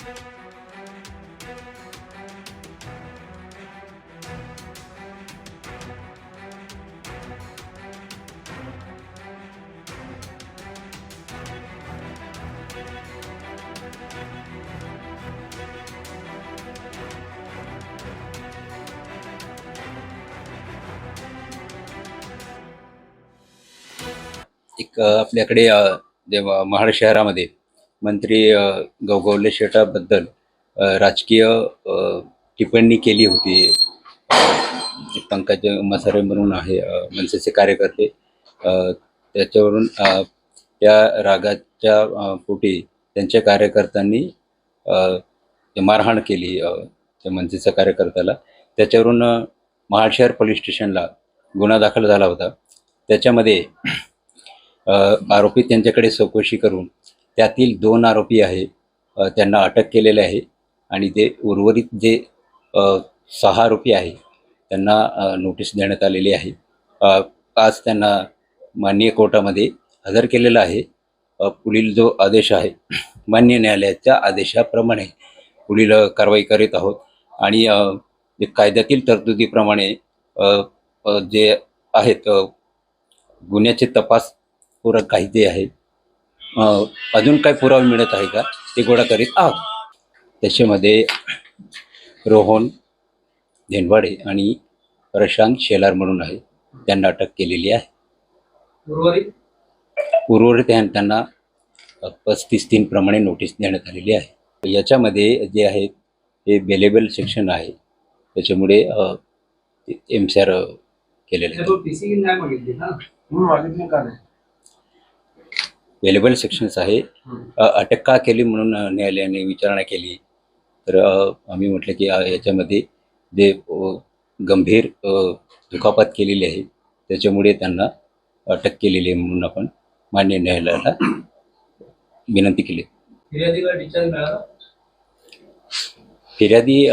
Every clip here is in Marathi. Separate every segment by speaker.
Speaker 1: एक आपल्याकडे जे महाड शहरामध्ये मंत्री गवगवले शेटाबद्दल राजकीय टिप्पणी केली होती. पंकज मसारे म्हणून आहे मनसेचे कार्यकर्ते. त्याच्यावरून त्या रागाच्या पोटी त्यांच्या कार्यकर्त्यांनी मारहाण केली त्या मनसेच्या कार्यकर्त्याला. त्याच्यावरून महाड शहर पोलीस स्टेशनला गुन्हा दाखल झाला होता. त्याच्यामध्ये आरोपी त्यांच्याकडे चौकशी करून त्यातील दोन आरोपी आहे त्यांना अटक केलेले आहे आणि ते उर्वरित जे सहा आरोपी आहे त्यांना नोटीस देण्यात आलेली आहे. आज त्यांना माननीय कोर्टामध्ये हजर केलेलं आहे. पुढील जो आदेश आहे मान्य न्यायालयाच्या आदेशाप्रमाणे पुढील कारवाई करीत आहोत. आणि कायद्यातील तरतुदीप्रमाणे जे आहेत गुन्ह्याचे तपास पूरक काही जे आहेत अजून काय पुरावे मिळत आहे का? ते गोळा करीत आहोत. त्याच्यामध्ये रोहन धेनवाडे आणि प्रशांत शेलार म्हणून आहे. त्यांना अटक केलेली आहे.
Speaker 2: उर्वरित?
Speaker 1: उर्वरित त्यां- त्यांना पस्तीस तीन प्रमाणे नोटीस देण्यात आलेली आहे. याच्यामध्ये जे आहे हे बेलेबल सेक्शन आहे. त्याच्यामुळे एम सी आर केलेले आहे
Speaker 2: पीसी नाही मागितली ना
Speaker 3: म्हणून मागितले का नाही
Speaker 1: वेलेबल सेक्शन्स आहे. अटक का केली म्हणून न्यायालयाने विचारणा केली? तर आम्ही म्हटलं की याच्यामध्ये जे गंभीर दुखापत केलेली आहे त्याच्यामुळे त्यांना अटक केलेली आहे म्हणून आपण मान्य न्यायालयाला विनंती केली. फिर्यादी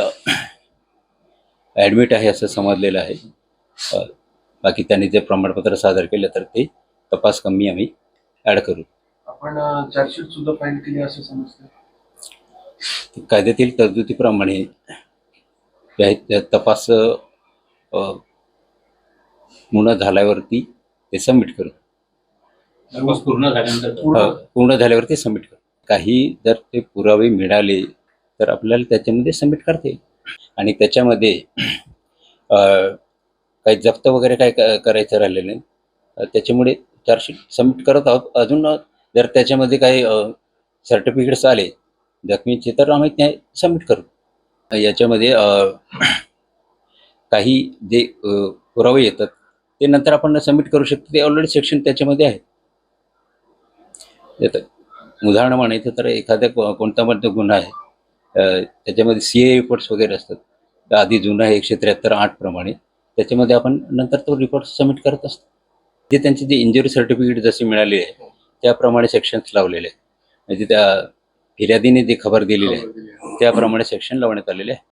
Speaker 1: ॲडमिट आहे असं समजलेलं आहे. बाकी त्यांनी जे प्रमाणपत्र सादर केलं तर ते तपास कमी आम्ही ॲड करू.
Speaker 3: आपण चार्जशीट सुद्धा फाईल केली असं समजतं
Speaker 1: कायद्यातील तरतुदीप्रमाणे तपास पूर्ण झाल्यावरती ते सबमिट करू.
Speaker 2: पूर्ण झाल्यानंतर?
Speaker 1: पूर्ण? झाल्यावरती सबमिट करू. काही जर ते पुरावे मिळाले तर आपल्याला त्याच्यामध्ये सबमिट करता येईल. आणि त्याच्यामध्ये काही जप्त वगैरे काय क- करायचं राहिलेलं नाही. त्याच्यामुळे चार्जशीट सबमिट करत आहोत. अजून जर त्याच्यामध्ये काही सर्टिफिकेट्स आले जखमीचे तर आम्ही ते सबमिट करू. याच्यामध्ये काही जे पुरावे येतात ते नंतर आपण सबमिट करू शकतो. ते ऑलरेडी सेक्शन त्याच्यामध्ये आहे. येतं. उदाहरण म्हणायचं तर एखाद्या कोणता पण गुन्हा आहे त्याच्यामध्ये सी ए रिपोर्ट्स वगैरे असतात. आधी जुना आहे एकशे त्र्याहत्तर आठ प्रमाणे. त्याच्यामध्ये आपण नंतर तो रिपोर्ट सबमिट करत असतो. जे त्यांचे जे इंजुरी सर्टिफिकेट जसे मिळाले आहे त्याप्रमाणे सेक्शन्स लावलेले आहेत. म्हणजे त्या फिर्यादीने जी खबर दिलेली आहे त्याप्रमाणे सेक्शन लावण्यात आलेले आहे